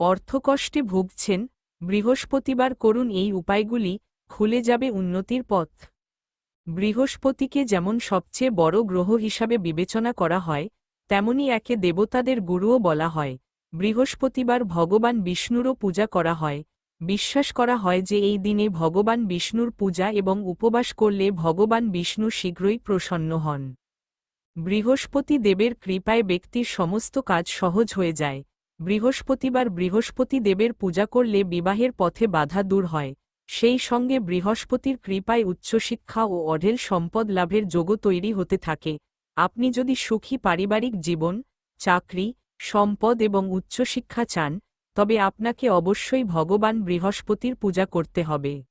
অর্থকষ্টে ভুগছেন, বৃহস্পতিবার করুন এই উপায়গুলি খুলে যাবে উন্নতির পথ। বৃহস্পতিকে যেমন সবচেয়ে বড় গ্রহ হিসাবে বিবেচনা করা হয়, তেমনি একে দেবতাদের গুরুও বলা হয়। বৃহস্পতিবার ভগবান বিষ্ণুরও পূজা করা হয়। বিশ্বাস করা হয় যে এই দিনে ভগবান বিষ্ণুর পূজা এবং উপবাস করলে ভগবান বিষ্ণু শীঘ্রই প্রসন্ন হন। বৃহস্পতি দেবের কৃপায় ব্যক্তির সমস্ত কাজ সহজ হয়ে যায়। বৃহস্পতিবার বৃহস্পতি দেবের পূজা করলে বিবাহের পথে বাধা দূর হয়। সেই সঙ্গে বৃহস্পতির কৃপায় উচ্চশিক্ষা ও অঢেল সম্পদ লাভের যোগও তৈরি হতে থাকে। আপনি যদি সুখী পারিবারিক জীবন, চাকরি, সম্পদ এবং উচ্চশিক্ষা চান, তবে আপনাকে অবশ্যই ভগবান বৃহস্পতির পূজা করতে হবে।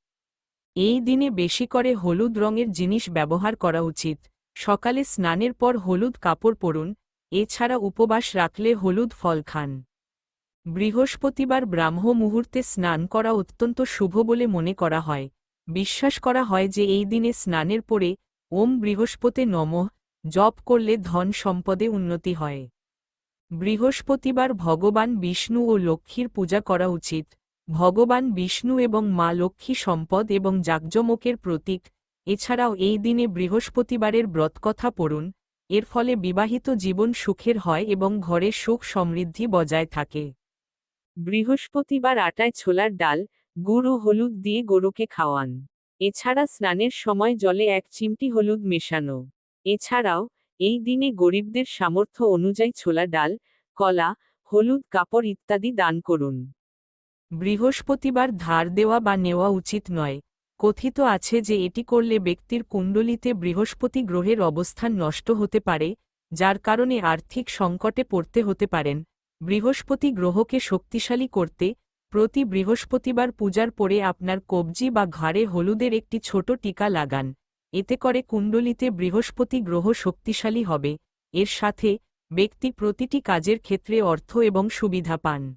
এই দিনে বেশি করে হলুদ রঙের জিনিস ব্যবহার করা উচিত। সকালে স্নানের পর হলুদ কাপড় পরুন, এছাড়া উপবাস রাখলে হলুদ ফল খান। বৃহস্পতিবার ব্রাহ্ম মুহূর্তে স্নান করা অত্যন্ত শুভ বলে মনে করা হয়। বিশ্বাস করা হয় যে এই দিনে স্নানের পরে ওম বৃহস্পতে নমঃ, জপ করলে ধন সম্পদে উন্নতি হয়। বৃহস্পতিবার ভগবান বিষ্ণু ও লক্ষ্মীর পূজা করা উচিত। ভগবান বিষ্ণু এবং মা লক্ষ্মী সম্পদ এবং জাকজমকের প্রতীক। এছাড়াও এই দিনে বৃহস্পতিবারের ব্রতকথা পড়ুন। এর ফলে বিবাহিত জীবন সুখের হয় এবং ঘরে সুখ সমৃদ্ধি বজায় থাকে। বৃহস্পতিবার আটায় ছোলার ডাল, গুড় ও হলুদ দিয়ে গরুকে খাওয়ান। এছাড়া স্নানের সময় জলে এক চিমটি হলুদ মেশানো। এছাড়াও, এই দিনে গরিবদের সামর্থ্য অনুযায়ী ছোলা ডাল, কলা, হলুদ কাপড় ইত্যাদি দান করুন। বৃহস্পতিবার ধার দেওয়া বা নেওয়া উচিত নয়। কথিত আছে যে এটি করলে ব্যক্তির কুণ্ডলিতে বৃহস্পতি গ্রহের অবস্থান নষ্ট হতে পারে, যার কারণে আর্থিক সংকটে পড়তে হতে পারেন। বৃহস্পতি গ্রহকে শক্তিশালী করতে, প্রতি বৃহস্পতিবার পূজার পরে আপনার কবজি বা ঘাড়ে হলুদের একটি ছোট টিকা লাগান। এতে করে কুণ্ডলিতে বৃহস্পতি গ্রহ শক্তিশালী হবে। এর সাথে, ব্যক্তি প্রতিটি কাজের ক্ষেত্রে অর্থ এবং সুবিধা পান।